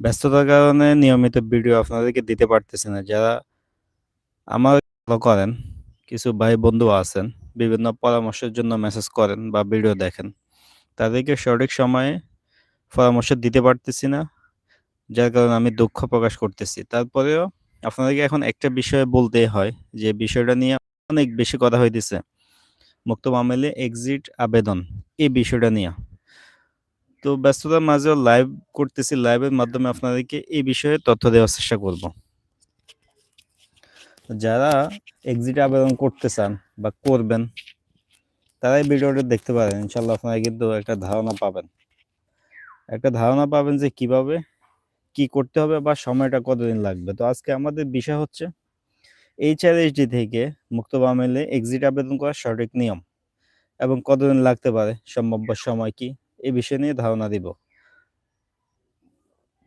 ব্যস্ততার কারণে নিয়মিত ভিডিও আপনাদেরকে দিতে পারতেছি না। যারা আমার ফলো করেন, কিছু ভাই বন্ধু আছেন, বিভিন্ন পরামর্শের জন্য মেসেজ করেন বা ভিডিও দেখেন। তাদেরকে সঠিক সময়ে পরামর্শ দিতে পারতেছি না। যার কারণে আমি দুঃখ প্রকাশ করতেছি। তারপরেও আপনাদেরকে এখন একটা বিষয়ে বলতে হয় যে বিষয়টা নিয়ে অনেক বেশি কথা হইতেছে। মুক্ত মামলে এক্সিট আবেদন এই বিষয়টা নিয়ে। তো ব্যস্ততার মাঝেও লাইভ করতেছি। লাইভের মাধ্যমে আপনাদেরকে এই বিষয়ে তথ্য দেওয়ার চেষ্টা করব। যারা এক্সিট আবেদন করতে চান বা করবেন, তারাই ভিডিওটা দেখতে পারেন। ইনশাল্লাহ আপনারা কিন্তু একটা ধারণা পাবেন। একটা ধারণা পাবেন যে কীভাবে কি করতে হবে বা সময়টা কতদিন লাগবে। তো আজকে আমাদের বিষয় হচ্ছে এইচআরএসডি থেকে মুক্ত বামেলে এক্সিট আবেদন করার সঠিক নিয়ম এবং কতদিন লাগতে পারে, সম্ভাব্য সময় কি, এই বিষয় নিয়ে ধারণা দিব।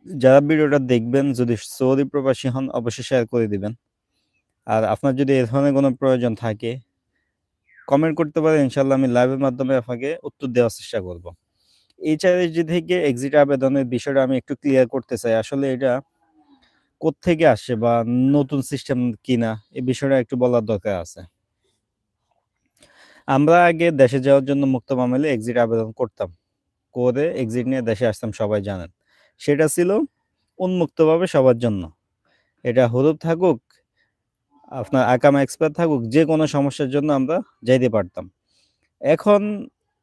যারা ভিডিওটা দেখবেন, যদি সৌদি প্রবাসী হন, অবশ্যই শেয়ার করে দিবেন। আর আপনার যদি এ ধরনের কোনো প্রয়োজন থাকে কমেন্ট করতে পারেন ইনশাল্লাহ আমি লাইভের মাধ্যমে আপনাকে উত্তর দেওয়ার চেষ্টা করব। এইচআরএসডি থেকে এক্সিট আবেদনের বিষয়টা আমি একটু ক্লিয়ার করতে চাই। আসলে এটা কোত্থেকে আসে বা নতুন সিস্টেম কিনা এই বিষয়টা একটু বলার দরকার আছে। আমরা আগে দেশে যাওয়ার জন্য মুক্ত মামলে এক্সিট আবেদন করতাম। করে এক্সিট নিয়ে দেশে আসতাম সবাই জানেন। সেটা ছিল উন্মুক্তভাবে সবার জন্য। এটা হরুপ থাকুক, আপনার আকামা এক্সপায়ার থাকুক যে কোনো সমস্যার জন্য আমরা যাইতে পারতাম। এখন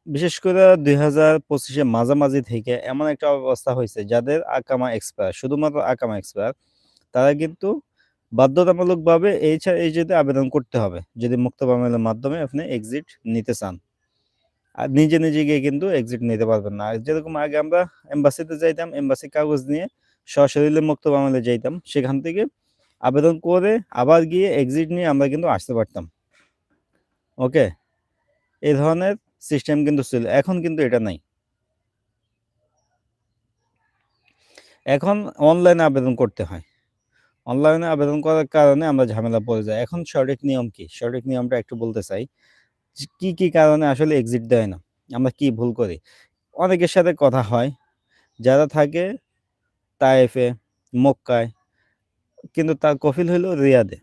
বিশেষ করে দুই হাজার পঁচিশে মাঝামাঝি থেকে এমন একটা অবস্থা হয়েছে যাদের আকামা এক্সপায়ার শুধুমাত্র আকামা এক্সপায়ার তারা কিন্তু বাধ্যতামূলকভাবে এইচআরএসডিতে আবেদন করতে হবে। যদি মুক্ত মামলার মাধ্যমে আপনি এক্সিট নিতে চান। আর নিজে, নিজে গিয়ে কিন্তু এক্সিট নিতে পারবেন না। যেরকম আগে আমরা এম্বাসিতে যাইতাম, এম্বাসির কাগজ নিয়ে সশরীরে মুক্ত মামলায় যাইতাম। সেখান থেকে আবেদন করে আবার গিয়ে এক্সিট নিয়ে আমরা কিন্তু আসতে পারতাম। ওকে? এই ধরনের সিস্টেম কিন্তু ছিল। এখন কিন্তু এটা নাই। এখন অনলাইনে আবেদন করতে হয়। অনলাইনে আবেদন করার কারণে আমরা ঝামেলা পড়ে যাই। এখন সঠিক নিয়ম কি? সঠিক নিয়মটা একটু বলতে চাই। কি, কি কারণে আসলে এক্সিট দেয় না? আমরা কি ভুল করি? অনেকের সাথে কথা হয়। যারা থাকে তায়েফে, মক্কায় কিন্তু তার কফিল হইল রিয়াদে।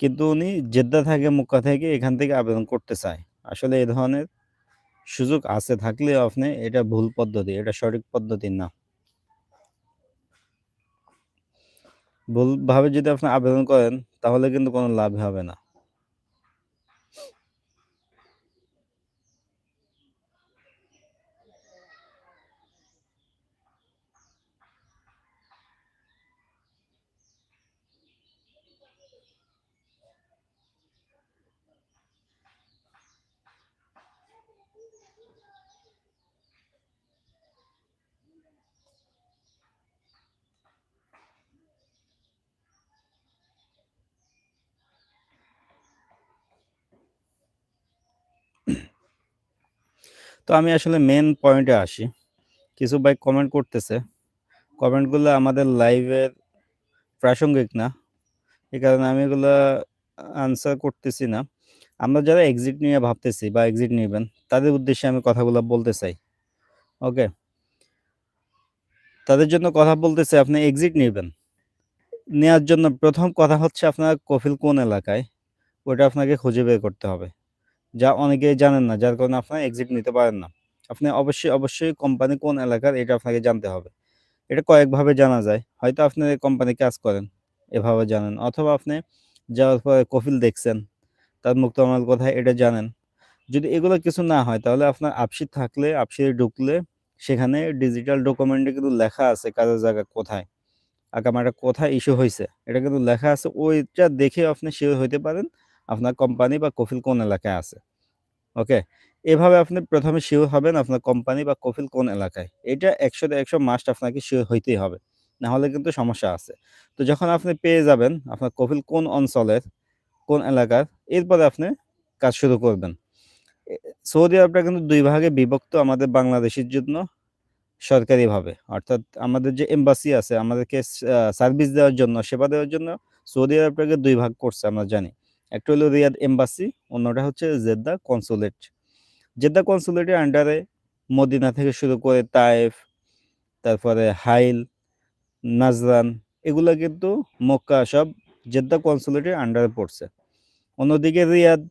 কিন্তু উনি জেদ্দা থাকে মক্কা থেকে এখান থেকে আবেদন করতে চায়। আসলে এ ধরনের সুযোগ আছে থাকলেও আপনি এটা ভুল পদ্ধতি। এটা সঠিক পদ্ধতি না। ভুলভাবে যদি আপনি আবেদন করেন তাহলে কিন্তু কোনো লাভ হবে না। তো আমি আসলে মেন পয়েন্টে আসি। কিছু ভাই কমেন্ট করতেছে। কমেন্টগুলো আমাদের লাইভের প্রাসঙ্গিক না। এই কারণে আমি এগুলো আনসার করতেছি না। আমরা যারা এক্সিট নিয়ে ভাবতেছি বা এক্সিট নিবেন, তাদের উদ্দেশ্যে আমি কথাগুলো বলতে চাই। ওকে? তাদের জন্য কথা বলতে চাই আপনি এক্সিট নিবেন। নেওয়ার জন্য প্রথম কথা হচ্ছে আপনার কফিল কোন এলাকায় ওটা আপনাকে খুঁজে বের করতে হবে। যা অনেকেই জানেন না যার কারণে আপনারা এক্সিট নিতে পারেন না। আপনি অবশ্যই, অবশ্যই কোম্পানি কোন এলাকার এটা আপনাকে জানতে হবে। এটা কয়েকভাবে জানা যায়। হয়তো আপনি কোম্পানি কাজ করেন, এভাবে জানেন। অথবা আপনি যাওয়ার পরে কফিল দেখছেন, তার মুক্ত মামলা কোথায় এটা জানেন। যদি এগুলো কিছু না হয় তাহলে আপনার আপসির থাকলে আপসিরে ঢুকলে সেখানে ডিজিটাল ডকুমেন্টে কিন্তু লেখা আছে কাজের জায়গা কোথায়। আকামাটা কোথায় ইস্যু হয়েছে এটা কিন্তু লেখা আছে। ওইটা দেখে আপনি সিওর হইতে পারেন আপনার কোম্পানি বা কফিল কোন এলাকায় আছে। ওকে? এভাবে আপনি ১ম এ সিওর হবেন আপনার কোম্পানি বা কফিল কোন এলাকায়। এটা ১০০ তে ১০০ মাস্ট আপনাকে সিওর হইতেই হবে। নাহলে কিন্তু সমস্যা আছে। তো যখন আপনি পেয়ে যাবেন আপনার কফিল কোন অঞ্চলের, কোন এলাকার এরপরে আপনি কাজ শুরু করবেন। সৌদি আরবটা কিন্তু দুই ভাগে বিভক্ত আমাদের বাংলাদেশের জন্য সরকারিভাবে। অর্থাৎ আমাদের যে এম্বাসি আছে আমাদেরকে সার্ভিস দেওয়ার জন্য, সেবা দেওয়ার জন্য সৌদি আরবটাকে দুই ভাগ করছে আমরা জানি। একটা হলো রিয়াদ এম্বাসি, অন্যটা হচ্ছে জেদ্দা কনসুলেট। জেদ্দা কনসুলেটের আন্ডারে মদিনা থেকে শুরু করে তায়েফ, তারপরে হাইল নাজরান এগুলো কিন্তু মক্কা সব জেদ্দা কনসুলেটের আন্ডারে পড়ছে। অন্যদিকে রিয়াদ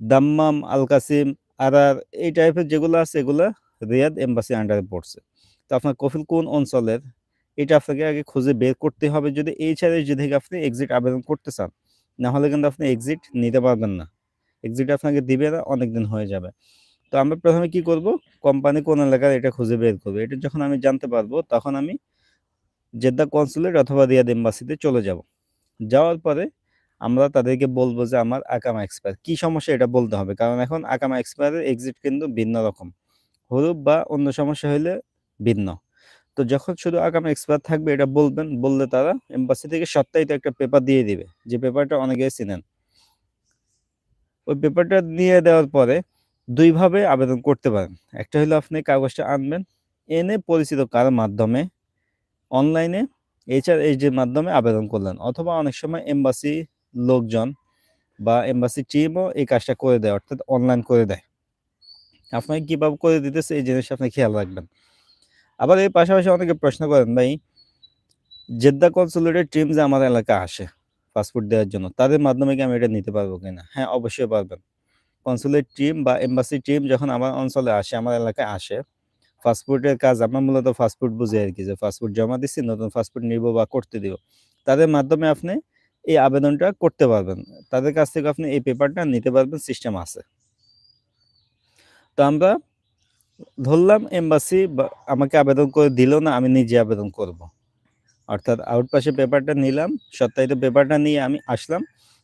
দাম্মাম আল কাসিম আরার এই টাইপের যেগুলো আছে এগুলা রিয়াদ এম্বাসি আন্ডারে পড়ছে। তো আপনার কফিল কোন অঞ্চলের এটা আপনাকে আগে খুঁজে বের করতে হবে। যদি এই ছাড়া যদি আপনি এক্সিট আবেদন করতে চান না হলে কিন্তু আপনি এক্সিট নিতে পারবেন না। এক্সিট আপনাকে দিবে না অনেক দিন হয়ে যাবে। তো আমরা প্রথমে কি করব? কোম্পানি কোন এলাকার এটা খুঁজে বের করবে। এটা যখন আমি জানতে পারব, তখন আমি জেদ্দা কনসুলেট অথবা রিয়াদ এম্বাসিতে চলে যাব। যাওয়ার পরে আমরা তাদেরকে বলব যে, আমার আকামা এক্সপায়ার কি সমস্যা? এটা বলতে হবে। কারণ এখন আকামা এক্সপায়ারের এক্সিট কিন্তু ভিন্ন রকম। হরুপ বা অন্য সমস্যা হলে ভিন্ন। তো যখন শুধু আগামী এক্সপায়ার থাকবে, এটা বলবেন, বললে তারা এম্বাসি থেকে সপ্তাহিত একটা পেপার দিয়ে দিবে, যে পেপারটা অনেকে চিনেন। ওই পেপারটা নিয়ে দেওয়ার পরে দুইভাবে আবেদন করতে পারেন। একটা হলো আপনি কাগজটা আনবেন, এনে পরিচিত কার মাধ্যমে অনলাইনে এইচআর এইচডির মাধ্যমে আবেদন করলেন, অথবা অনেক সময় এম্বাসি লোকজন বা এম্বাসি টিমও এই কাজটা করে দেয়, অর্থাৎ অনলাইন করে দেয়। আপনাকে কীভাবে করে দিতেছে, এই জিনিসটা আপনি খেয়াল রাখবেন। আবার এর পাশাপাশি অনেকে প্রশ্ন করেন, ভাই, জেদ্দা কনসুলেটের টিম যে আমার এলাকা আসে পাসপোর্ট দেওয়ার জন্য, তাদের মাধ্যমে কি আমি এটা নিতে পারব কিনা হ্যাঁ অবশ্যই পারবেন। কনসুলেট টিম বা এম্বাসি টিম যখন আমার অঞ্চলে আসে, আমার এলাকায় আসে, পাসপোর্টের কাজ আমরা মূলত পাসপোর্ট বুঝি আর কি, যে পাসপোর্ট জমা দিচ্ছি নতুন পাসপোর্ট নিব বা করতে দিব। তাদের মাধ্যমে আপনি এই আবেদনটা করতে পারবেন। তাদের কাছ থেকে আপনি এই পেপারটা নিতে পারবেন, সিস্টেম আছে। তো আমরা ধরলাম এম্বাসি আমাকে আবেদন করে দিল না, আমি নিজে আবেদন করব। অর্থাৎ আউটপাসে পেপারটা নিলাম সপ্তাহিত পেপারটা নিয়ে আমি আসলাম।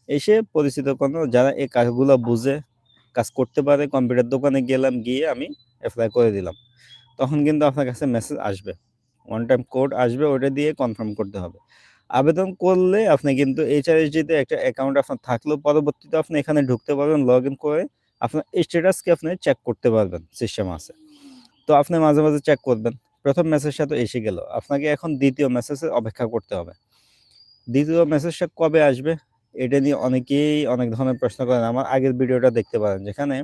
এসে পরিচিত কোনো, যারা এই কাজগুলো বুঝে, কাজ করতে পারে কম্পিউটার দোকানে গেলাম, গিয়ে আমি অ্যাপ্লাই করে দিলাম। তখন কিন্তু আপনার কাছে মেসেজ আসবে। ওয়ান টাইম কোড আসবে ওটা দিয়ে কনফার্ম করতে হবে। আবেদন করলে আপনি কিন্তু এইচআরএসডিতে একটা অ্যাকাউন্ট আপনার থাকলেও পরবর্তীতে আপনি এখানে ঢুকতে পারবেন লগ ইন করে আপনার স্ট্যাটাসকে আপনি চেক করতে পারবেন সিস্টেম আছে। তো আপনি মাঝে মাঝে চেক করবেন। প্রথম মেসেজটা তো এসে গেল। আপনাকে এখন দ্বিতীয় মেসেজের অপেক্ষা করতে হবে। দ্বিতীয় মেসেজটা কবে আসবে, এটা নিয়ে অনেকেই অনেক ধরনের প্রশ্ন করেন। আমার আগের ভিডিওটা দেখতে পারেন, যেখানে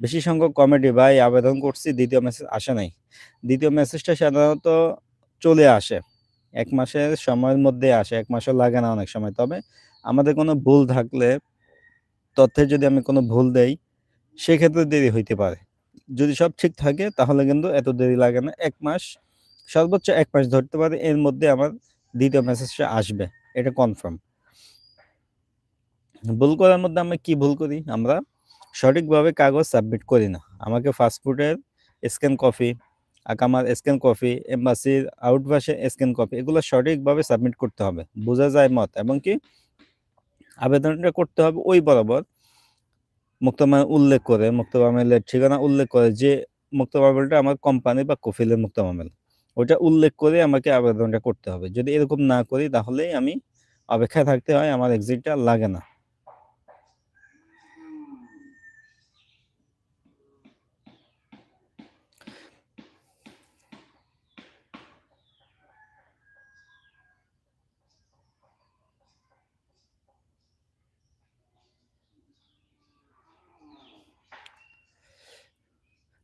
বেশি সংখ্যক কমেডি ভাই আবেদন করছি, দ্বিতীয় মেসেজ আসে নাই। দ্বিতীয় মেসেজটা সাধারণত চলে আসে। এক মাসের সময়ের মধ্যে আসে, এক মাসও লাগে না অনেক সময়। তবে আমাদের কোনো ভুল থাকলে তথ্যে যদি আমি কোনো ভুল দেই, সেক্ষেত্রে দেরি হইতে পারে। যদি সব ঠিক থাকে, তাহলে কিন্তু এত দেরি লাগে না। এক মাস, সর্বোচ্চ এক মাস ধরতে পারে, এর মধ্যে আমার দ্বিতীয় মেসেজটা আসবে, এটা কনফার্ম ভুল করার মধ্যে আমরা কি ভুল করি? আমরা সঠিকভাবে কাগজ সাবমিট করি না। আমাকে ফাস্টফুডের স্ক্যান কপি আকামার স্ক্যান কপি এম্বাসির আউটবাসে স্ক্যান কপি এগুলো সঠিকভাবে সাবমিট করতে হবে। বোঝা যায় মত, এবং কি আবেদনটা করতে হবে ওই বরাবর। মুক্তমাল উল্লেখ করে মুক্তমামেলের ঠিকানা উল্লেখ করে যে মুক্তমামেলটা আমার কোম্পানি বা কফিলের মুক্তমামেল ওটা উল্লেখ করে আমাকে আবেদনটা করতে হবে। যদি এরকম না করি, তাহলেই আমি অপেক্ষায় থাকতে হয়, আমার এক্সিটটা লাগে না।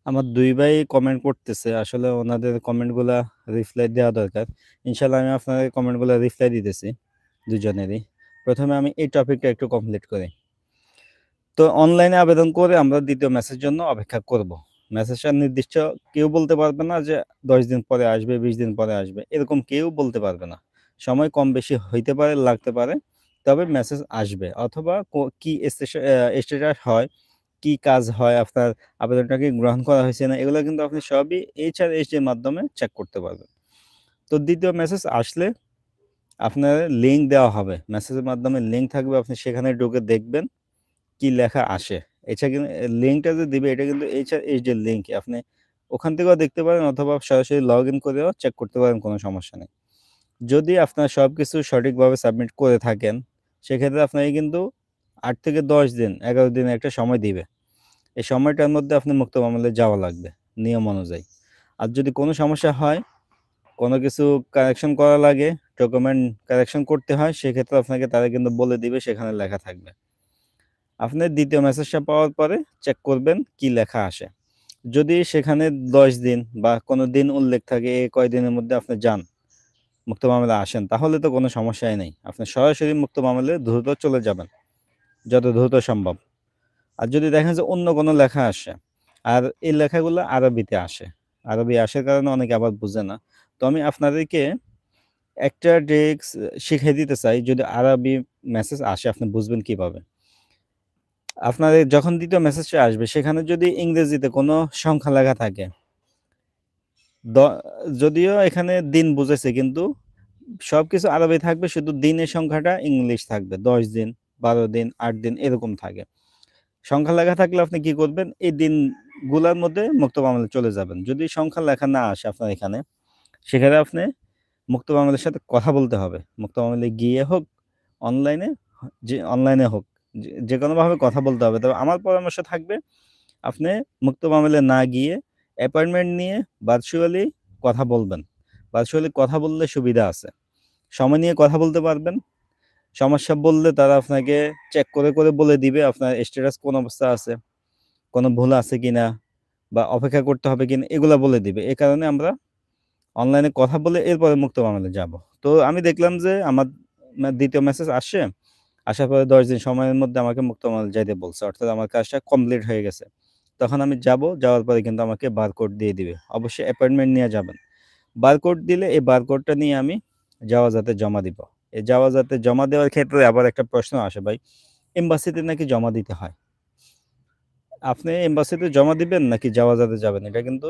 আমার দুই ভাই কমেন্ট করতেছে। আসলে ওনাদের কমেন্টগুলা রিপ্লাই দেওয়া দরকার। ইনশাল্লাহ আমি আপনাদের কমেন্টগুলো রিপ্লাই দিতেছি দুজনেরই। প্রথমে আমি এই টপিকটা একটু কমপ্লিট করি। তো অনলাইনে আবেদন করে আমরা দ্বিতীয় মেসেজ জন্য অপেক্ষা করব। মেসেজটা নির্দিষ্ট কেউ বলতে পারবে না যে দশ দিন পরে আসবে, বিশ দিন পরে আসবে, এরকম কেউ বলতে পারবে না। সময় কম বেশি হইতে পারে, লাগতে পারে, তবে মেসেজ আসবে। অথবা কি স্টেটাস হয় কি কাজ হয়, আপনার আবেদনটাকে গ্রহণ করা হয়েছে না, এগুলো কিন্তু আপনি সবই এইচআর এইচ এর মাধ্যমে চেক করতে পারবেন। তো দ্বিতীয় মেসেজ আসলে আপনার লিঙ্ক দেওয়া হবে। মেসেজের মাধ্যমে লিঙ্ক থাকবে, আপনি সেখানে ঢুকে দেখবেন কি লেখা আসে। এছাড়া কিন্তু লিঙ্কটা যে দিবে, এটা কিন্তু এইচআর এইচ এর লিঙ্ক আপনি ওখান থেকেও দেখতে পারেন অথবা সরাসরি লগ ইন করেও চেক করতে পারেন, কোনো সমস্যা নেই। যদি আপনার সব কিছু সঠিকভাবে সাবমিট করে থাকেন, সেক্ষেত্রে আপনাকে কিন্তু আট থেকে দশ দিন, এগারো দিন একটা সময় দিবে। এই সময়টার মধ্যে আপনি মুক্ত মামলায় যাওয়া লাগবে নিয়ম অনুযায়ী আর যদি কোনো সমস্যা হয় কোনো কিছু কারেকশন করা লাগে ডকুমেন্ট কারেকশন করতে হয় সেক্ষেত্রে আপনাকে তারা কিন্তু বলে দিবে সেখানে লেখা থাকবে আপনি দ্বিতীয় মেসেজটা পাওয়ার পরে চেক করবেন কি লেখা আসে যদি সেখানে ১০ দিন বা কোনো দিন উল্লেখ থাকে এই কয়দিনের মধ্যে আপনি যান, মুক্ত মামলায় আসেন তাহলে তো কোনো সমস্যাই নেই। আপনি সরাসরি মুক্ত মামলে দ্রুত চলে যাবেন। যত দ্রুত সম্ভব। আর যদি দেখেন যে অন্য কোনো লেখা আসে, আর এই লেখাগুলো আরবিতে আসে। আরবি আসার কারণে অনেকে আবার বুঝে না। তো আমি আপনাদেরকে একটা ডেক্স শিখিয়ে দিতে চাই যদি আরবি মেসেজ আসে আপনি বুঝবেন কীভাবে? আপনাদের যখন দ্বিতীয় মেসেজটা আসবে সেখানে যদি ইংরেজিতে কোনো সংখ্যা লেখা থাকে যদিও এখানে দিন বুঝাইছে কিন্তু সবকিছু আরবি থাকবে শুধু দিনের সংখ্যাটা ইংলিশ থাকবে। ১০ দিন, ১২ দিন, আট দিন এরকম থাকে। সংখ্যা লেখা থাকলে আপনি কি করবেন? এই দিনগুলার মধ্যে মুক্ত মামলায় চলে যাবেন। যদি সংখ্যা লেখা না আসে আপনার এখানে, সেখানে আপনি মুক্ত মামলার সাথে কথা বলতে হবে। মুক্ত মামলায় গিয়ে হোক, অনলাইনে যে অনলাইনে হোক, যে কোনোভাবে কথা বলতে হবে। তবে আমার পরামর্শ থাকবে আপনি মুক্ত মামলায় না গিয়ে অ্যাপয়েন্টমেন্ট নিয়ে ভার্চুয়ালি কথা বলবেন। ভার্চুয়ালি কথা বললে সুবিধা আছে। সময় নিয়ে কথা বলতে পারবেন। সমস্যা বললে তারা আপনাকে চেক করে, করে বলে দিবে আপনার স্ট্যাটাস কোন অবস্থা আছে, কোনো ভুল আছে কিনা বা অপেক্ষা করতে হবে কিনা এগুলা বলে দিবে। এ কারণে আমরা অনলাইনে কথা বলে এরপরে মুক্ত মামলায় যাব। তো আমি দেখলাম যে আমার দ্বিতীয় মেসেজ আসে আসার পরে ১০ দিন সময়ের মধ্যে আমাকে মুক্ত মামলায় যাইতে বলছে। অর্থাৎ আমার কাজটা কমপ্লিট হয়ে গেছে। তখন আমি যাব, যাওয়ার পরে কিন্তু আমাকে বারকোড দিয়ে দিবে। অবশ্যই অ্যাপয়েন্টমেন্ট নিয়ে যাবেন। বারকোড দিলে এই বারকোডটা নিয়ে আমি যাওয়া যাতে জমা দিব। এই জাওয়াজাতে জমা দেওয়ার ক্ষেত্রে আবার একটা প্রশ্ন আসে ভাই, এমবাসিতে নাকি জমা দিতে হয়। আপনি এমবাসিতে জমা দিবেন নাকি জাওয়াজাতে যাবেন এটা কিন্তু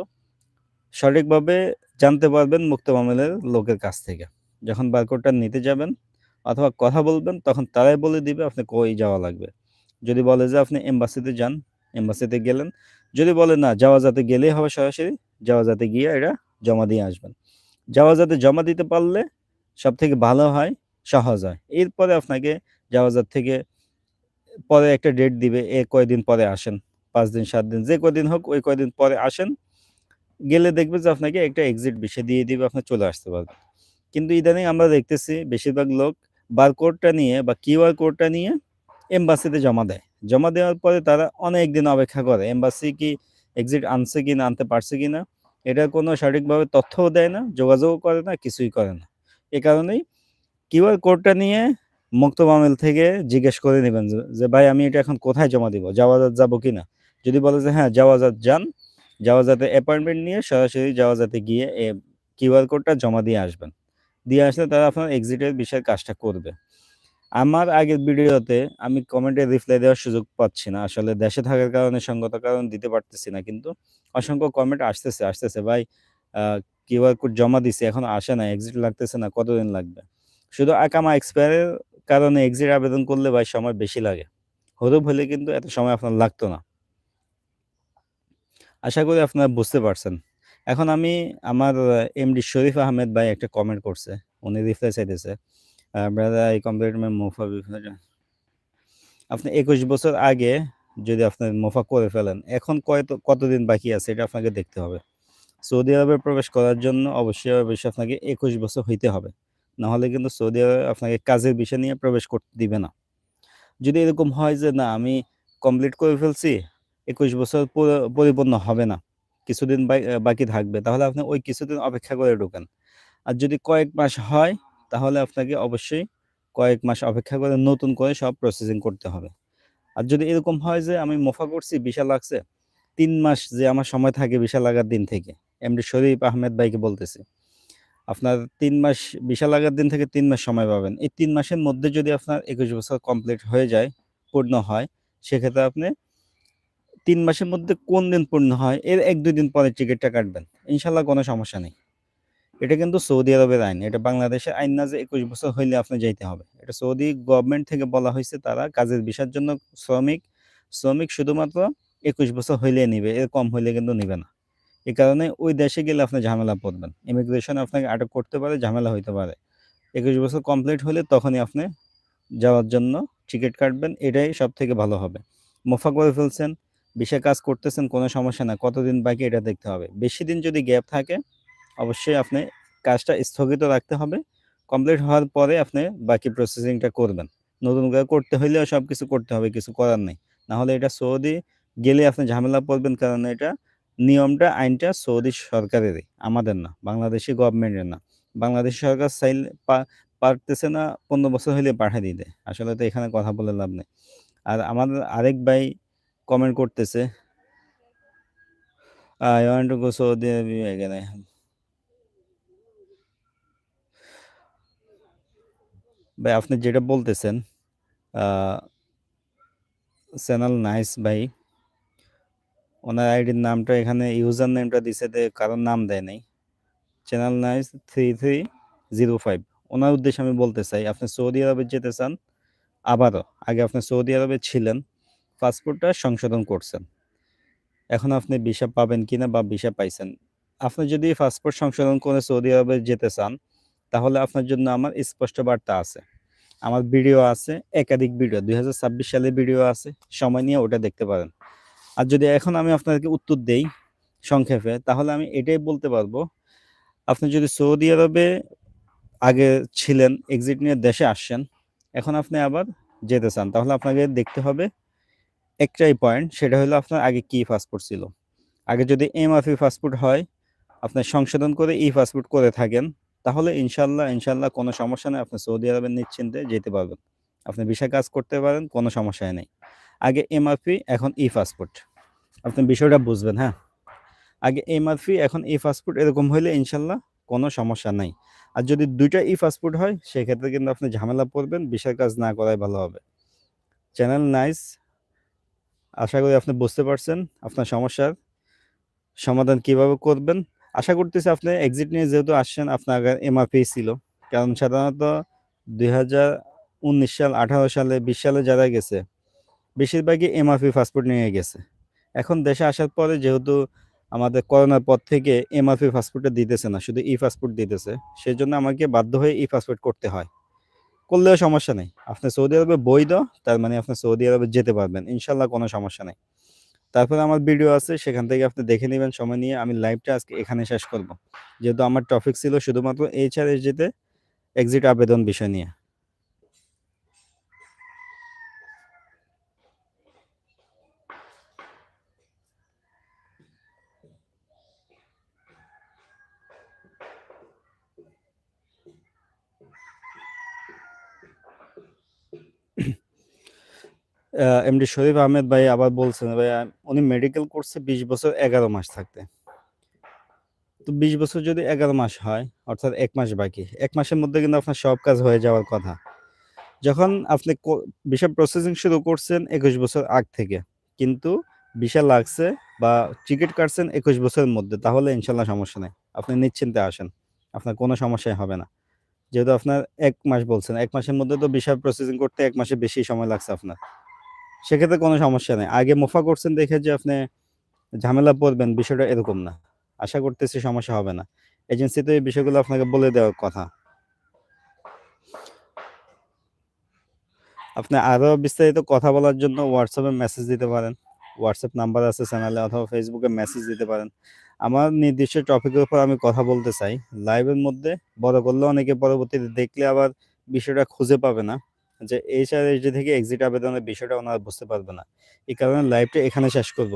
সঠিকভাবে জানতে পারবেন মুক্ত মামলার লোকের কাছ থেকে। যখন বারকোডটা নিতে যাবেন অথবা কথা বলবেন তখন তারাই বলে দিবে আপনি কই যাওয়া লাগবে। যদি বলে যে আপনি এমবাসিতে যান, এমবাসিতে গেলেন। যদি বলে না জাওয়াজাতে গেলেই হবে সরাসরি, জাওয়াজাতে গিয়ে এটা জমা দিয়ে আসবেন। জাওয়াজাতে জমা দিতে পারলে সব থেকে ভালো হয়, সহজ হয়। এরপরে আপনাকে জাওয়াজাত থেকে পরে একটা ডেট দিবে, এ কয়দিন পরে আসেন। পাঁচ দিন, সাত দিন যে কয়দিন হোক ওই কয়দিন পরে আসেন। গেলে দেখবে যে আপনাকে একটা এক্সিট ভিসা দিয়ে দিবে আপনি চলে আসতে পারবেন। কিন্তু ইদানিং আমরা দেখতেছি বেশিরভাগ লোক বারকোডটা নিয়ে বা কিউআর কোডটা নিয়ে এমবাসিতে জমা দেয়। জমা দেওয়ার পরে তারা অনেক দিন অপেক্ষা করে। এমবাসি কি এক্সিট আনছে কি না আনতে পারছে কি না এটার কোনো সঠিকভাবে তথ্যও দেয় না, যোগাযোগও করে না, কিছুই করে না। এ কারণেই কিউআর কোডটা নিয়ে মুক্ত মামলা থেকে জিজ্ঞেস করে নেবেন যে, ভাই আমি এটা এখন কোথায় জমা দিব? জাওয়াজাত যাব কিনা? যদি বলে যে হ্যাঁ জাওয়াজাত যান, জাওয়াজাতে অ্যাপয়েন্টমেন্ট নিয়ে সরাসরি জাওয়াজাতে গিয়ে কিউআর কোডটা জমা দিয়ে আসবেন। দিয়ে আসলে তারা আপনার এক্সিটের বিষয়ের কাজটা করবে। আমার আগের ভিডিওতে আমি কমেন্টে রিপ্লাই দেওয়ার সুযোগ পাচ্ছি না। আসলে দেশে থাকার কারণে সঙ্গত কারণ দিতে পারতেছি না। কিন্তু অসংখ্য কমেন্ট আসতেছে, আসতেছে ভাই কিউআর কোড জমা দিছি এখন আসে না এক্সিট লাগতেছে না, কতদিন লাগবে? শুধু আকামা এক্সপায়ার এর কারণে এক্সিট আবেদন করলে ভাই সময় বেশি লাগে। হরুপ হলে কিন্তু এত সময় আপনার লাগতো না। আশা করি আপনারা বুঝতে পারছেন। এখন আমি আমার এমডি শরীফ আহমেদ ভাই একটা কমেন্ট করছে। উনি রিপ্লাই চাইতেছে। কমপ্লিট মাই মোফা আপনি ২১ বছর আগে যদি আপনার মোফা করে ফেলেন, এখন কয়ত কতদিন বাকি আছে এটা আপনাকে দেখতে হবে। সৌদি আরবে প্রবেশ করার জন্য অবশ্যই, অবশ্যই আপনাকে ২১ বছর হইতে হবে। নাহলে কিন্তু সৌদি আরবে আপনাকে কাজের বিষয় নিয়ে প্রবেশ করতে দিবে না। যদি এরকম হয় যে না আমি কমপ্লিট করে ফেলছি, ২১ বছর পরিপূর্ণ হবে না। কিছুদিন বাকি থাকবে তাহলে আপনি ওই কিছুদিন অপেক্ষা করে ঢোকেন। আর যদি কয়েক মাস হয় তাহলে আপনাকে অবশ্যই কয়েক মাস অপেক্ষা করে নতুন করে সব প্রসেসিং করতে হবে। আর যদি এরকম হয় যে আমি মোফা করছি ভিসা লাগছে, তিন মাস যে আমার সময় থাকে ভিসা লাগার দিন থেকে, এমডি শরীফ আহমেদ ভাইকে বলতেছি। আপনার তিন মাস ভিসা লাগার দিন থেকে তিন মাস সময় পাবেন। এই তিন মাসের মধ্যে যদি আপনার ২১ বছর কমপ্লিট হয়ে যায়, পূর্ণ হয়, সেক্ষেত্রে আপনি তিন মাসের মধ্যে কোন দিন পূর্ণ হয় এর ১-২ দিন পরে টিকেটটা কাটবেন। ইনশাল্লাহ কোনো সমস্যা নেই। এটা কিন্তু সৌদি আরবের আইন। এটা বাংলাদেশের আইন না যে ২১ বছর হইলে আপনি যাইতে হবে। এটা সৌদি গভর্নমেন্ট থেকে বলা হয়েছে তারা কাজের ভিসার জন্য শ্রমিক, শ্রমিক শুধুমাত্র ২১ বছর হইলে নিবে। এর কম হইলে কিন্তু নিবে না। এ কারণে ওই দেশে গেলে আপনি ঝামেলা পড়বেন। ইমিগ্রেশন আপনাকে আটক করতে পারে, ঝামেলা হইতে পারে। ২১ বছর কমপ্লিট হলে তখনই আপনি যাওয়ার জন্য টিকিট কাটবেন। এটাই সব থেকে ভালো হবে। মোফা করে ফেলছেন, ভিসায় কাজ করতেছেন কোনো সমস্যা না। কতদিন বাকি এটা দেখতে হবে। বেশি দিন যদি গ্যাপ থাকে অবশ্যই আপনি কাজটা স্থগিত রাখতে হবে। কমপ্লিট হওয়ার পরে আপনি বাকি প্রসেসিংটা করবেন। নতুন করে করতে হইলেও সবকিছু করতে হবে, কিছু করার নেই। নাহলে এটা সৌদি গেলে আপনি ঝামেলা পড়বেন কারণ এটা নিয়মটা, আইনটা সৌদি সরকারেরই, আমাদের না, বাংলাদেশি গভর্নমেন্টের না। বাংলাদেশ সরকার চাইলে পারতেছে না, পনেরো বছর হইলে পাঠিয়ে দিতে। আসলে তো এখানে কথা বলে লাভ নেই। আর আমাদের আরেক ভাই কমেন্ট করতেছে সৌদি এখানে ভাই, আপনি যেটা বলতেছেন চ্যানেল নাইস ভাই ওনার আইডির নামটা এখানে ইউজার নেমটা দিছে কারোর নাম দেয় নাই। Channel nice three three zero five ওনার উদ্দেশ্যে আমি বলতে চাই, আপনি সৌদি আরবে যেতে চান, আবারও আগে আপনি সৌদি আরবে ছিলেন, পাসপোর্টটা সংশোধন করছেন। এখন আপনি ভিসা পাবেন কিনা বা ভিসা পাইছেন। আপনি যদি পাসপোর্ট সংশোধন করে সৌদি আরবে যেতে চান, তাহলে আপনার জন্য আমার স্পষ্ট বার্তা আছে। আমার ভিডিও আছে, একাধিক ভিডিও, দুই সালের ভিডিও আছে, সময় নিয়ে ওটা দেখতে পারেন। আর যদি এখন আমি আপনাদেরকে উত্তর দেই সংক্ষেপে, তাহলে আমি এটাই বলতে পারব। আপনি যদি সৌদি আরবে আগে ছিলেন এক্সিট নিয়ে দেশে আসছেন, এখন আপনি আবার যেতে চান, তাহলে আপনাকে দেখতে হবে একটাই পয়েন্ট সেটা হলো আপনার আগে কি পাসপোর্ট ছিল। আগে যদি এম এমআরপি পাসপোর্ট হয়, আপনি সংশোধন করে ই পাসপোর্ট করে থাকেন, তাহলে ইনশাল্লাহ ইনশাল্লাহ কোনো সমস্যা নেই, আপনি সৌদি আরবে নিশ্চিন্তে যেতে পারবেন। আপনি ভিসা কাজ করতে পারেন, কোনো সমস্যা নেই। আগে এমআরপি এখন ই পাসপোর্ট আপনি বিষয়টা বুঝবেন হ্যাঁ? আগে এমআরপি এখন ই পাসপোর্ট এরকম হইলে ইনশাল্লাহ কোনো সমস্যা নাই। আর যদি দুইটা ই পাসপোর্ট হয়, সেক্ষেত্রে কিন্তু আপনি ঝামেলা পড়বেন বিষয় কাজ না করাই ভালো হবে। চ্যানেল নাইস আশা করি আপনি বুঝতে পারছেন আপনার সমস্যার সমাধান কীভাবে করবেন। আশা করতেছি আপনি এক্সিট নিয়ে যেহেতু আসছেন, আপনার আগে এমআরপি ছিল। কারণ সাধারণত দুই হাজার উনিশ সাল, আঠারো সালে, বিশ সালে যারা গেছে বেশিরভাগই এমআরপি পাসপোর্ট নিয়ে গেছে। এখন দেশে আসার পরে যেহেতু আমাদের করোনার পর থেকে এমআরপি পাসপোর্টটা দিতেছে না, শুধু ই পাসপোর্ট দিতেছে সেই জন্য আমাকে বাধ্য হয়ে ই পাসপোর্ট করতে হয়। করলেও সমস্যা নেই। আপনি সৌদি আরবে বই বৈধ তার মানে আপনি সৌদি আরবে যেতে পারবেন ইনশাল্লাহ কোনো সমস্যা নেই। তারপরে আমার ভিডিও আছে, সেখান থেকে আপনি দেখে নেবেন, সময় নিয়ে আমি লাইভটা আজকে এখানে শেষ করব। যেহেতু আমার টপিক ছিল শুধুমাত্র এইচআর এসজিতে এক্সিট আবেদন বিষয় নিয়ে। এমডি শরীফ আহমেদ ভাই আবার বলছেন ভাই উনি মেডিকেল কোর্সে বিশ বছর এগারো মাস থাকতে। তো বিশ বছর যদি এগারো মাস হয়, অর্থাৎ এক মাস বাকি, এক মাসের মধ্যে কিন্তু আপনার সব কাজ হয়ে যাওয়ার কথা। যখন আপনি ভিসা প্রসেসিং শুরু করছেন একুশ বছর আগ থেকে, কিন্তু ভিসা লাগছে বা টিকিট কাটছেন একুশ বছরের মধ্যে, তাহলে ইনশাল্লাহ সমস্যা নেই। আপনি নিশ্চিন্তে আসেন, আপনার কোনো সমস্যাই হবে না। যেহেতু আপনার এক মাস বলছেন, এক মাসের মধ্যে তো ভিসা প্রসেসিং করতে এক মাসে বেশি সময় লাগছে আপনার। সেক্ষেত্রে কোনো সমস্যা নেই। আগে মুফা করছেন দেখে যে আপনি ঝামেলা পড়বেন, বিষয়টা এরকম না। আশা করতেছি সমস্যা হবে না। এজেন্সিতে এই বিষয়গুলো আপনাকে বলে দেওয়ার কথা। আপনি আরও বিস্তারিত কথা বলার জন্য হোয়াটসঅ্যাপে মেসেজ দিতে পারেন। হোয়াটসঅ্যাপ নাম্বার আছে চ্যানেলে অথবা ফেসবুকে মেসেজ দিতে পারেন। আমার নির্দিষ্ট টপিকের উপর আমি কথা বলতে চাই। লাইভের মধ্যে বড় করলে অনেকে পরবর্তীতে দেখলে আবার বিষয়টা খুঁজে পাবে না। যে এইচআর এইচডি থেকে এক্সিট আবেদনের বিষয়টা ওনারা বুঝতে পারবে না। এই কারণে লাইভটা এখানে শেষ করব।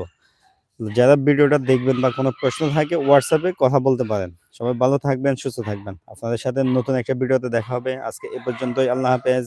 যারা ভিডিওটা দেখবেন বা কোনো প্রশ্ন থাকে হোয়াটসঅ্যাপে কথা বলতে পারেন। সবাই ভালো থাকবেন, সুস্থ থাকবেন। আপনাদের সাথে নতুন একটা ভিডিওতে দেখা হবে। আজকে এ পর্যন্তই। আল্লাহ হাফেজ।